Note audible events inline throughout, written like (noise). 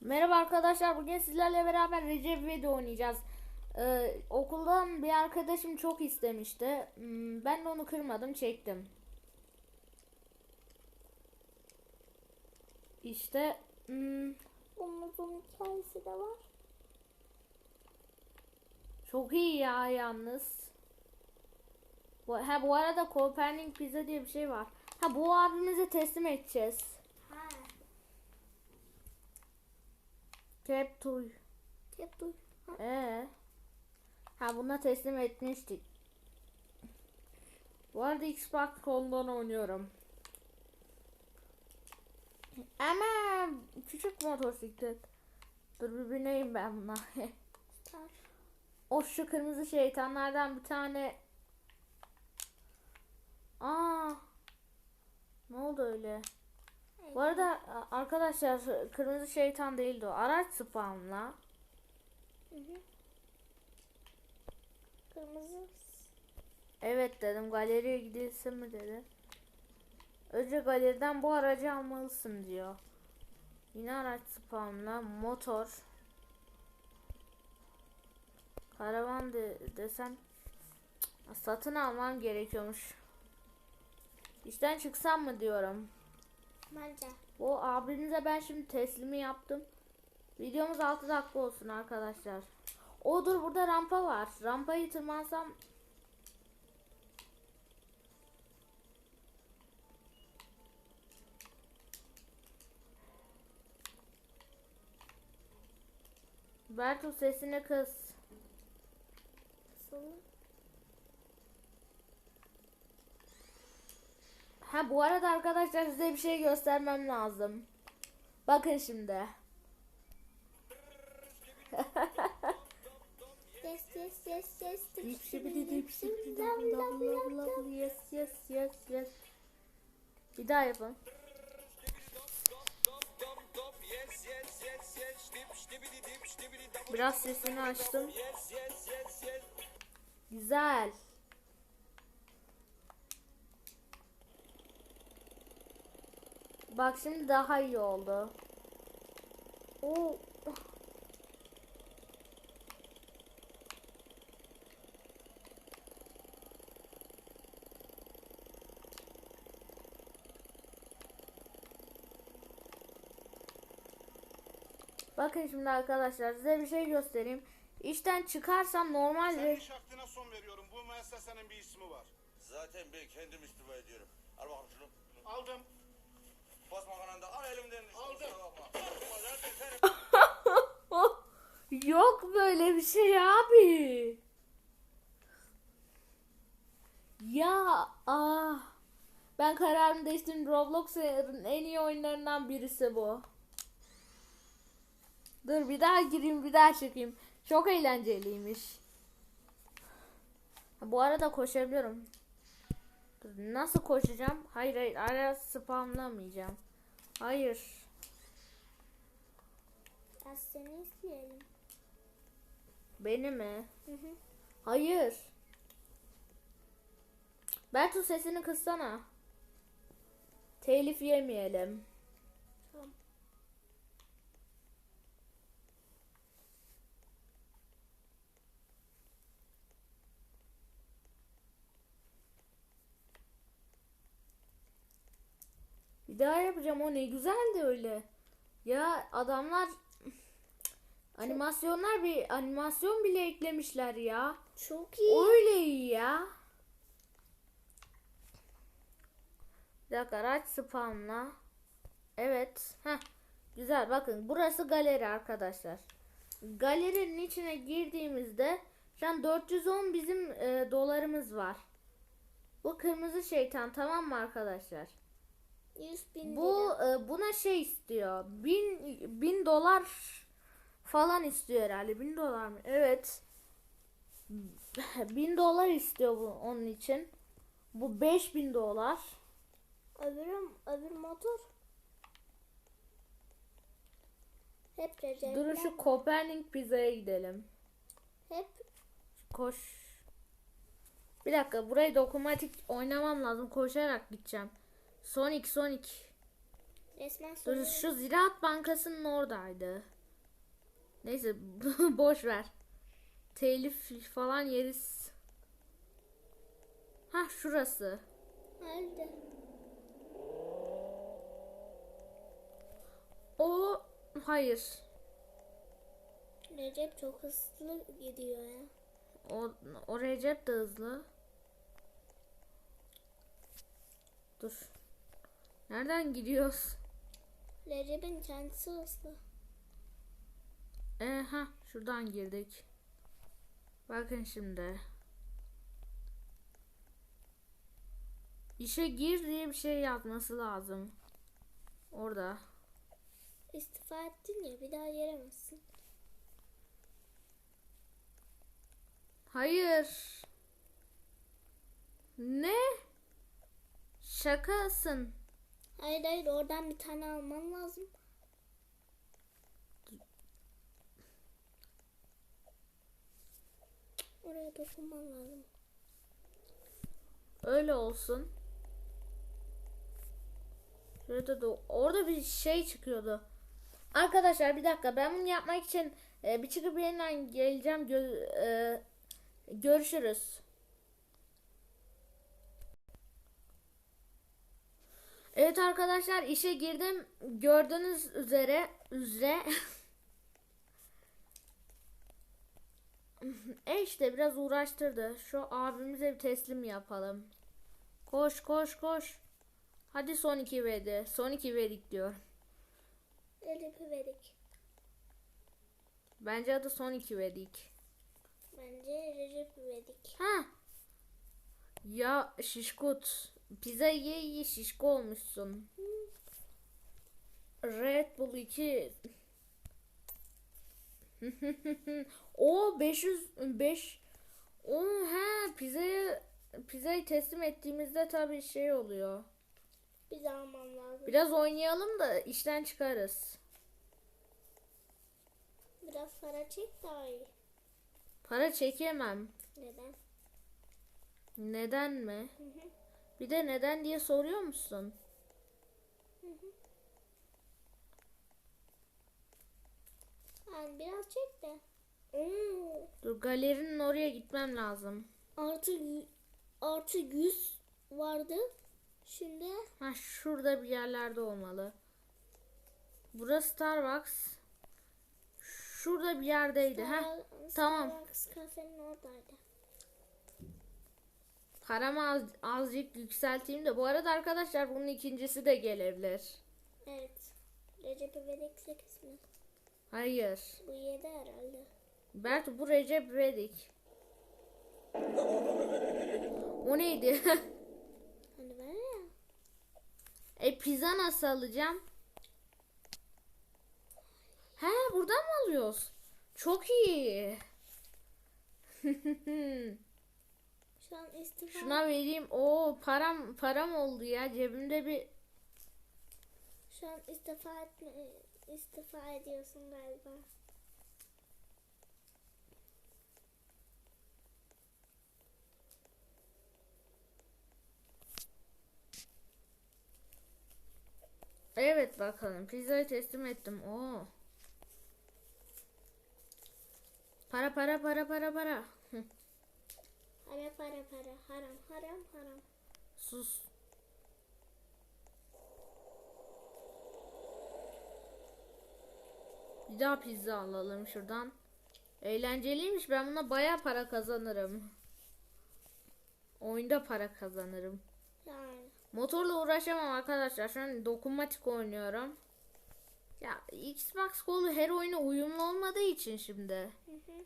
Merhaba arkadaşlar bugün sizlerle beraber Recep video oynayacağız. Ee, okuldan bir arkadaşım çok istemişti. Hmm, Ben de onu kırmadım çektim. İşte hmm, Umut'un hikayesi de var. çok iyi ya yalnız. Ha bu arada Kopernik pizza diye bir şey var. Ha bu abimize teslim edeceğiz. Keptuy. Hep duy. Ee. Ha buna teslim etmiştik. Bu arada Xbox kolundan oynuyorum. Ama küçük motosiklet. Dur bir bineyim ben buna. O şu kırmızı şeytanlardan bir tane. Aa. Ne oldu öyle? Bu arada arkadaşlar kırmızı şeytan değildi o. Araç spamla. Hı hı. Kırmızı. Evet dedim galeriye gidilsin mi dedi. Önce galeriden bu aracı almalısın diyor. Yine araç spamla motor. Karavan de, desem satın almam gerekiyormuş. İşten çıksam mı diyorum. Bence. Bu abinize ben şimdi teslimi yaptım. Videomuz 6 dakika olsun arkadaşlar. O dur burada rampa var. Rampayı tırmansam Bertu sesini kıs. Nasıl? Ha bu arada arkadaşlar size bir şey göstermem lazım. Bakın şimdi. Yes yes yes yes. Yes yes yes yes. Bir daha yapın. Biraz sesini açtım. Güzel. Bak şimdi daha iyi oldu. Oo. Bakın şimdi arkadaşlar size bir şey göstereyim. İşten çıkarsam normal Senin bir şahtına son veriyorum. Bu müessesenin bir ismi var. Zaten ben kendim istifa ediyorum. Al bakalım şunu. Aldım. Basma kananda al elimden. Aldım. Kusura bakma. Zaten (laughs) seni Yok böyle bir şey abi. Ya ah. Ben kararımı değiştirdim. Roblox'un en iyi oyunlarından birisi bu. Dur bir daha gireyim bir daha çıkayım. Çok eğlenceliymiş. Bu arada koşabiliyorum. Dur, nasıl koşacağım? Hayır hayır ara spamlamayacağım. Hayır. Ben seni izleyelim. Beni mi? Hı hı. Hayır. Bertu sesini kıssana. Telif yemeyelim. Daha yapacağım o ne güzeldi öyle. Ya adamlar animasyonlar bir animasyon bile eklemişler ya. Çok iyi. Öyle iyi ya. Bir dakika araç spamla. Evet. Heh. Güzel bakın burası galeri arkadaşlar. Galerinin içine girdiğimizde şu an 410 bizim e, dolarımız var. Bu kırmızı şeytan tamam mı arkadaşlar? 100 bin Bu e, buna şey istiyor. Bin, bin dolar falan istiyor herhalde. Bin dolar mı? Evet. (laughs) Bin dolar istiyor bu onun için. Bu beş bin dolar. Öbürü, öbür motor. Hep Recep. Durun şu Kopernik pizzaya gidelim. Hep Koş. Bir dakika burayı dokunmatik oynamam lazım. Koşarak gideceğim. Sonic Sonic. Resmen sorun. şu Ziraat Bankası'nın oradaydı. Neyse (laughs) boş ver. Telif falan yeriz. Ha şurası. Nerede? O hayır. Recep çok hızlı gidiyor ya. O, o Recep de hızlı. Dur. Nereden gidiyoruz? Recep'in kendisi hızlı. Ee, ha şuradan girdik. Bakın şimdi. İşe gir diye bir şey yapması lazım. Orada. İstifa ettin ya bir daha yeremezsin. Hayır. Ne? Şakasın. Hayır hayır oradan bir tane alman lazım. Oraya dokunman lazım. Öyle olsun. Şurada da orada bir şey çıkıyordu. Arkadaşlar bir dakika ben bunu yapmak için e, bir çıkıp yeniden geleceğim. Gö- e, görüşürüz. Evet arkadaşlar işe girdim. Gördüğünüz üzere üzere E işte biraz uğraştırdı. Şu abimize bir teslim yapalım. Koş koş koş. Hadi son iki verdi. Son iki verdik diyor. Recep'i verik. Bence adı son iki verdik. Bence Recep'i verik. Ha. Ya şişkut. Pizza ye ye şişko olmuşsun. Red Bull 2. (laughs) o 505 o ha pizzayı pizzayı teslim ettiğimizde tabii şey oluyor. Daha almam lazım. Biraz oynayalım da işten çıkarız. Biraz para çek daha iyi. Para çekemem. Neden? Neden mi? Hı hı. Bir de neden diye soruyor musun? Yani biraz çek de. Oo, Dur galerinin oraya gitmem lazım. artı artı 100 vardı. Şimdi Ha şurada bir yerlerde olmalı. Burası Starbucks. Şurada bir yerdeydi. Ha Star- tamam. Starbucks kafenin oradaydı. Paramı az, azıcık yükselteyim de. Bu arada arkadaşlar bunun ikincisi de gelebilir. Evet. Recep İvedik 8 mi? Hayır. Bu 7 herhalde. Bert bu Recep İvedik. O neydi? (laughs) Hani var ya. e pizza nasıl alacağım? He buradan mı alıyoruz? Çok iyi. (laughs) Şu an istifa. Şuna vereyim. Oo param param oldu ya. Cebimde bir Şu an istifa etme, istifa ediyorsun galiba. Evet bakalım. Pizzayı teslim ettim. Oo. Para para para para para. Para para para. Haram haram haram. Sus. Bir daha pizza alalım şuradan. Eğlenceliymiş. Ben buna baya para kazanırım. Oyunda para kazanırım. Yani. Motorla uğraşamam arkadaşlar. Şu an dokunmatik oynuyorum. Ya Xbox kolu her oyuna uyumlu olmadığı için şimdi. Hı hı.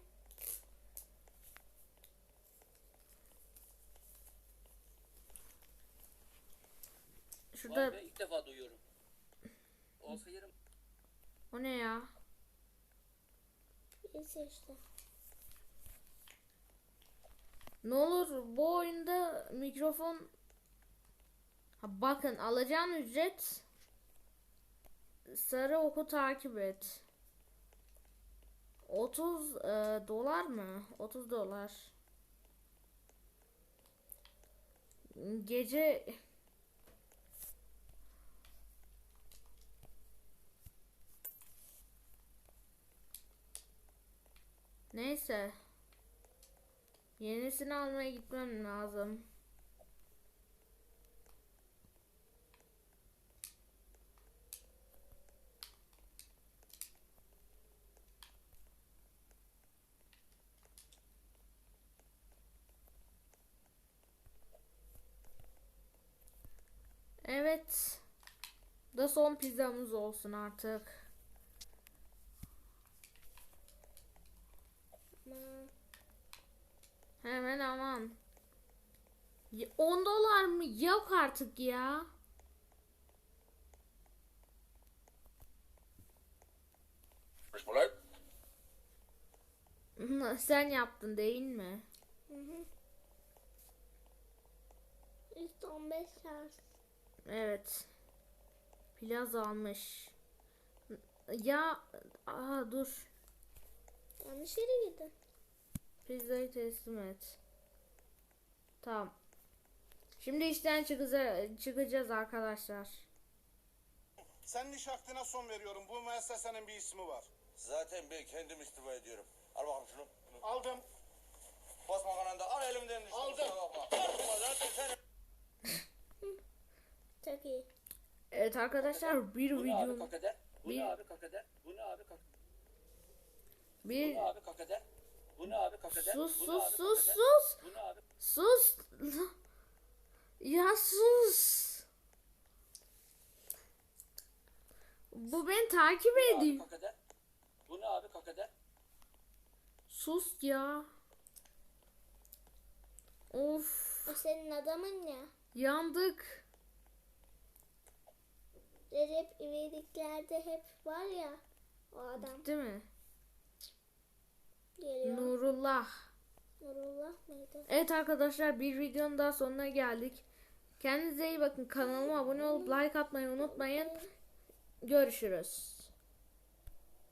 Şurada be, ilk defa duyuyorum. Olsa yerim. o ne ya? Neyse işte. Ne olur bu oyunda mikrofon ha, bakın alacağın ücret sarı oku takip et. 30 e, dolar mı? 30 dolar. Gece Neyse. Yenisini almaya gitmem lazım. Evet. Da son pizzamız olsun artık. Aman. Hemen aman. Ya, 10 dolar mı? Yok artık ya. (laughs) Sen yaptın değil mi? Hı hı. 115 şans. Evet. Plaz almış. Ya aha dur. Yanlış yere gittin. Pizzayı teslim et. Tamam. Şimdi işten çıkacağız, çıkacağız arkadaşlar. Senin iş hakkına son veriyorum. Bu müessesenin bir ismi var. Zaten ben kendim istifa ediyorum. Al bakalım şunu. Bunu. Aldım. Bas makinanda al elimden düştü. Aldım. Çok iyi. Evet arkadaşlar bir Bu ne abi video kakader? Bu Bir- ne abi kakader? Bu ne abi kakader? Bu bir ne abi kakader? Bu abi sus sus abi sus sus abi? sus ya sus bu beni takip Bu ne abi ediyor kakader? Bu ne abi kakader? sus ya of O senin adamın ya. yandık Recep İvedik'lerde hep var ya. O adam değil mi geliyor. Nurullah Nurullah mıydı? Evet arkadaşlar bir videonun daha sonuna geldik. Kendinize iyi bakın. Kanalıma abone olup like atmayı unutmayın. Görüşürüz.